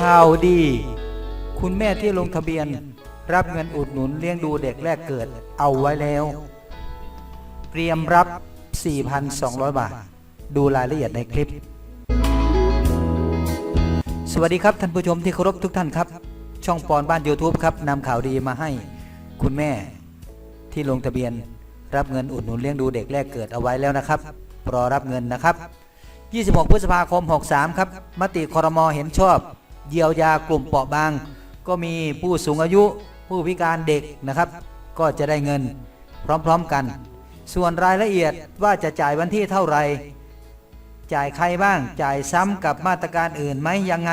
ข่าวดี คุณแม่ที่ลงทะเบียน รับเงินอุดหนุนเลี้ยงดูเด็กแรกเกิดเอาไว้แล้ว เตรียมรับ 4,200 บาท ดูรายละเอียดในคลิป สวัสดีครับท่านผู้ชมที่เคารพทุกท่านครับ ช่องปอนบ้าน YouTube ครับนำข่าวดีมาให้ คุณแม่ที่ลงทะเบียน รับเงินอุดหนุนเลี้ยงดูเด็กแรกเกิดเอาไว้แล้วนะครับรอรับเงินนะครับ 26 พฤษภาคม 63 ครับ มติคอรมอเห็นชอบ เยียวยากลุ่มเปราะบาง ก็มีผู้สูงอายุผู้พิการเด็กนะครับ ก็จะได้เงินพร้อมๆกัน ส่วนรายละเอียดว่าจะจ่ายวันที่เท่าไหร่จ่ายใครบ้างจ่ายซ้ำกับมาตรการอื่นไหมยังไง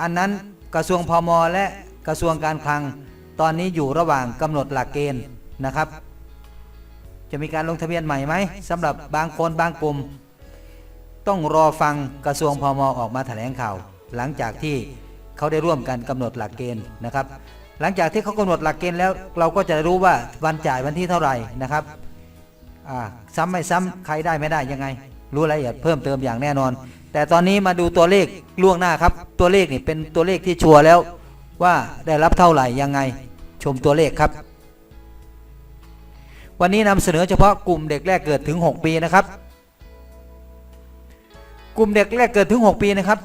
อันนั้นกระทรวงพมและกระทรวงการคลัง ตอนนี้อยู่ระหว่างกำหนดหลักเกณฑ์นะครับ จะมีการลงทะเบียนใหม่ไหมสำหรับบางคนบางกลุ่ม ต้องรอฟังกระทรวงพมออกมาแถลงข่าว หลังจากที่เขาได้ร่วมกันกำหนดหลักเกณฑ์นะครับ หลังจากที่เขากำหนดหลักเกณฑ์แล้วเราก็จะรู้ว่าวันจ่ายวันที่เท่าไหร่นะครับซ้ำไม่ซ้ำใครได้ไม่ได้ยังไง รู้รายละเอียดเพิ่มเติมอย่างแน่นอน แต่ตอนนี้มาดูตัวเลขล่วงหน้าครับ ตัวเลขนี่เป็นตัวเลขที่ชัวร์แล้วว่าได้รับเท่าไหร่ยังไง ชมตัวเลขครับวันนี้นำเสนอเฉพาะกลุ่มเด็กแรกเกิดถึง 6 ปีนะครับ กลุ่มเด็กแรกเกิดถึง 6 ปีนะครับ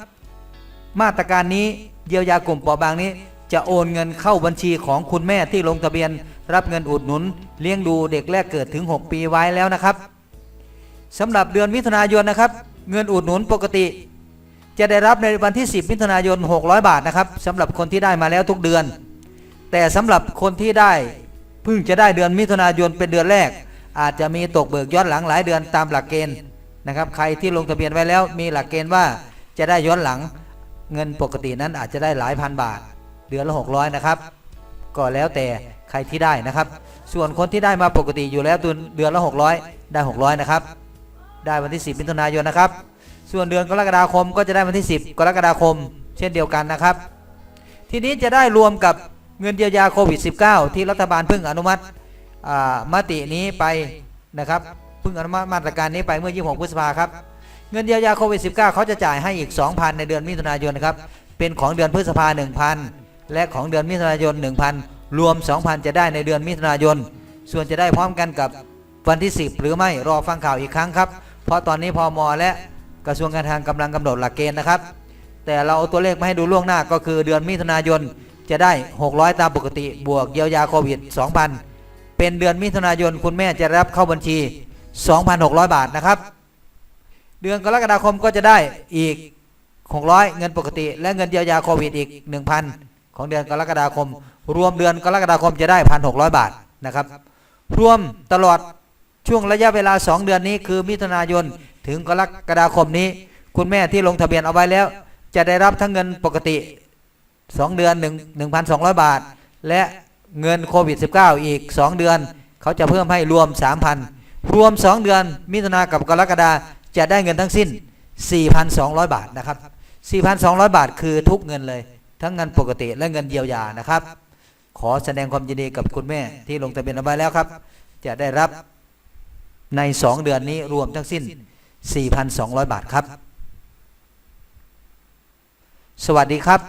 มาตรการนี้เยียวยากลุ่มเปราะบางนี้ จะโอนเงินเข้าบัญชีของคุณแม่ที่ลงทะเบียน รับเงินอุดหนุน เลี้ยงดูเด็กแรกเกิดถึง 6 ปีไว้แล้วนะครับสำหรับเดือนมิถุนายนนะครับ เงินอุดหนุนปกติ จะได้รับในวันที่ 10 มิถุนายน 600 บาทนะครับสำหรับคนที่ได้มาแล้วทุกเดือน แต่สำหรับคนที่ได้เพิ่งจะได้เดือนมิถุนายนเป็นเดือนแรก อาจจะมีตกเบิกย้อนหลังหลายเดือนตามหลักเกณฑ์นะครับ ใครที่ลงทะเบียนไว้แล้วมีหลักเกณฑ์ว่าจะได้ย้อนหลัง เงินปกตินั้นอาจจะได้หลายพันบาทเดือนละ600นะครับก็แล้วแต่ใครที่ได้นะครับ ส่วนคนที่ได้มาปกติอยู่แล้วเดือนเดือนละ600 ได้ 600นะครับได้วันที่ 10มิถุนายนนะครับ ส่วนเดือนกรกฎาคมก็จะได้วันที่ 10 กรกฎาคม เช่นเดียวกันนะครับ ทีนี้จะได้รวมกับเงินเยียวยาโควิด -19 ที่รัฐบาลเพิ่งอนุมัติมตินี้ไปนะครับเพิ่งอนุมัติมาตรการนี้ไปเมื่อ 26 พฤษภาครับ เงินเยียวยาโควิด -19 เขาจะจ่ายให้อีก 2,000 ในเดือนมิถุนายนนะครับ เป็นของเดือนพฤษภา1,000 และของเดือนมิถุนายน 1,000 รวม 2,000 จะได้ในเดือนมิถุนายน ส่วนจะได้พร้อมกันกับวันที่ 10 หรือไม่รอฟังข่าวอีกครั้งครับ เพราะตอนนี้พอมอและกระทรวงการคลังกำลังกำหนดหลักเกณฑ์นะครับ แต่เราเอาตัวเลขมาให้ดูล่วงหน้าก็คือเดือนมิถุนายนจะได้ 600 ตามปกติบวกเยียวยาโควิด 2,000 เป็นเดือนมิถุนายนคุณแม่จะรับเข้าบัญชี 2,600 บาทนะครับ เดือนกรกฎาคมก็จะได้อีก 600 เงินปกติ และเงินเยียวยาโควิดอีก 1,000 ของเดือนกรกฎาคม รวมเดือนกรกฎาคมจะได้ 1,600 บาทนะครับ รวมตลอดช่วงระยะเวลา 2 เดือนนี้คือมิถุนายนถึงกรกฎาคมนี้ คุณแม่ที่ลงทะเบียนเอาไว้แล้ว จะได้รับทั้งเงินปกติ 2 เดือน 1 1,200 บาท และเงินโควิด -19 อีก 2 เดือน เขาจะเพิ่มให้รวม 3,000 รวม 2 เดือนมิถุนากับกรกฎาคม จะได้เงินทั้งสิ้น 4,200 บาทนะครับ 4,200 บาทคือทุกเงินเลย ทั้งเงินปกติและเงินเยียวยานะครับ ขอแสดงความยินดีกับคุณแม่ที่ลงทะเบียนเอาไว้แล้วครับ จะได้รับใน 2 เดือนนี้รวมทั้งสิ้น 4,200 บาทครับ สวัสดีครับ